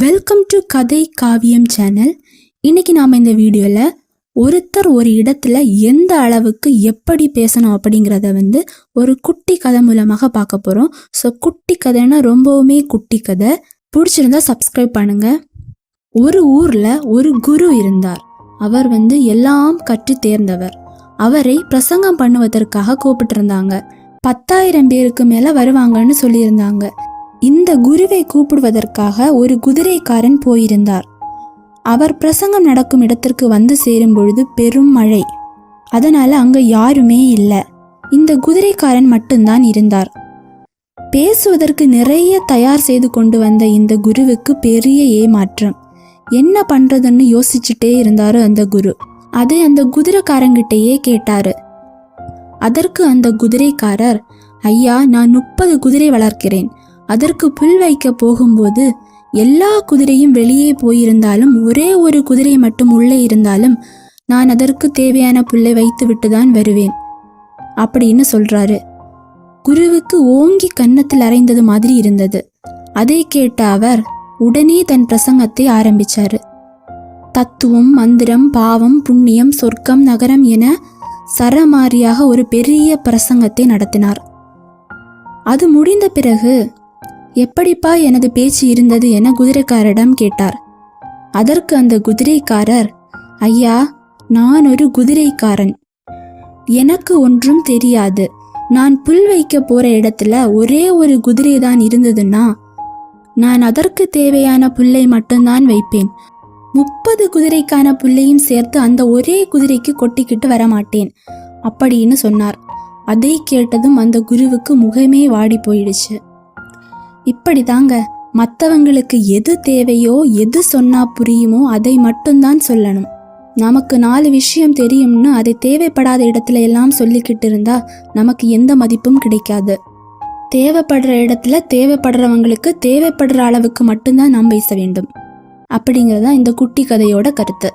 Welcome to கதை காவியம் channel இன்னைக்கு நாம் இந்த வீடியோவில் ஒருத்தர் ஒரு இடத்துல எந்த அளவுக்கு எப்படி பேசணும் அப்படிங்கிறத வந்து ஒரு குட்டி கதை மூலமாக பார்க்க போகிறோம் ஸோ குட்டி கதைன்னா ரொம்பவுமே குட்டி கதை. பிடிச்சிருந்தா சப்ஸ்கிரைப் பண்ணுங்க. ஒரு ஊரில் ஒரு குரு இருந்தார். அவர் வந்து எல்லாம் கற்று தேர்ந்தவர். அவரை பிரசங்கம் பண்ணுவதற்காக கூப்பிட்டிருந்தாங்க. பத்தாயிரம் பேருக்கு மேலே வருவாங்கன்னு சொல்லியிருந்தாங்க. இந்த குருவை கூப்பிடுவதற்காக ஒரு குதிரைக்காரன் போயிருந்தார். அவர் பிரசங்கம் நடக்கும் இடத்திற்கு வந்து சேரும் பொழுது பெரும் மழை. அதனால அங்க யாருமே இல்லை. இந்த குதிரைக்காரன் மட்டும்தான் இருந்தார். பேசுவதற்கு நிறைய தயார் செய்து கொண்டு வந்த இந்த குருவுக்கு பெரிய ஏமாற்றம். என்ன பண்றதுன்னு யோசிச்சுட்டே இருந்தாரு அந்த குரு. அதை அந்த குதிரைக்காரங்கிட்டயே கேட்டாரு. அதற்கு அந்த குதிரைக்காரர் ஐயா நான் முப்பது குதிரை வளர்க்கிறேன். அதற்கு புல் வைக்க போகும்போது எல்லா குதிரையும் வெளியே போயிருந்தாலும் ஒரே ஒரு குதிரை மட்டும் உள்ளே இருந்தாலும் நான் அதற்கு தேவையான புல்லை வைத்து விட்டுதான் வருவேன். அப்படின்னு சொல்றாரு. குருவுக்கு ஓங்கி கன்னத்தில் அரைந்தது மாதிரி இருந்தது. அதை கேட்ட அவர் உடனே தன் பிரசங்கத்தை ஆரம்பிச்சாரு. தத்துவம் மந்திரம் பாவம் புண்ணியம் சொர்க்கம் நகரம் என சரமாரியாக ஒரு பெரிய பிரசங்கத்தை நடத்தினார். அது முடிந்த பிறகு எப்படிப்பா எனது பேச்சு இருந்தது என குதிரைக்காரரிடம் கேட்டார். அதற்கு அந்த குதிரைக்காரர் ஐயா நான் ஒரு குதிரைக்காரன். எனக்கு ஒன்றும் தெரியாது. நான் புல் வைக்க போற இடத்துல ஒரே ஒரு குதிரை தான் இருந்ததுன்னா நான் அதற்கு தேவையான புல்லை மட்டும்தான் வைப்பேன். முப்பது குதிரைக்கான புல்லையும் சேர்த்து அந்த ஒரே குதிரைக்கு கொட்டிக்கிட்டு வரமாட்டேன் அப்படின்னு சொன்னார். அதை கேட்டதும் அந்த குருவுக்கு முகமே வாடி போயிடுச்சு. இப்படிதாங்க. மற்றவங்களுக்கு எது தேவையோ எது சொன்னா புரியுமோ அதை மட்டும்தான் சொல்லணும். நமக்கு நாலு விஷயம் தெரியும்னு அதை தேவைப்படாத இடத்துல எல்லாம் சொல்லிக்கிட்டு இருந்தா நமக்கு எந்த மதிப்பும் கிடைக்காது. தேவைப்படுற இடத்துல தேவைப்படுறவங்களுக்கு தேவைப்படுற அளவுக்கு மட்டும்தான் நாம் பேச வேண்டும். அப்படிங்கிறது தான் இந்த குட்டி கதையோட கருத்து.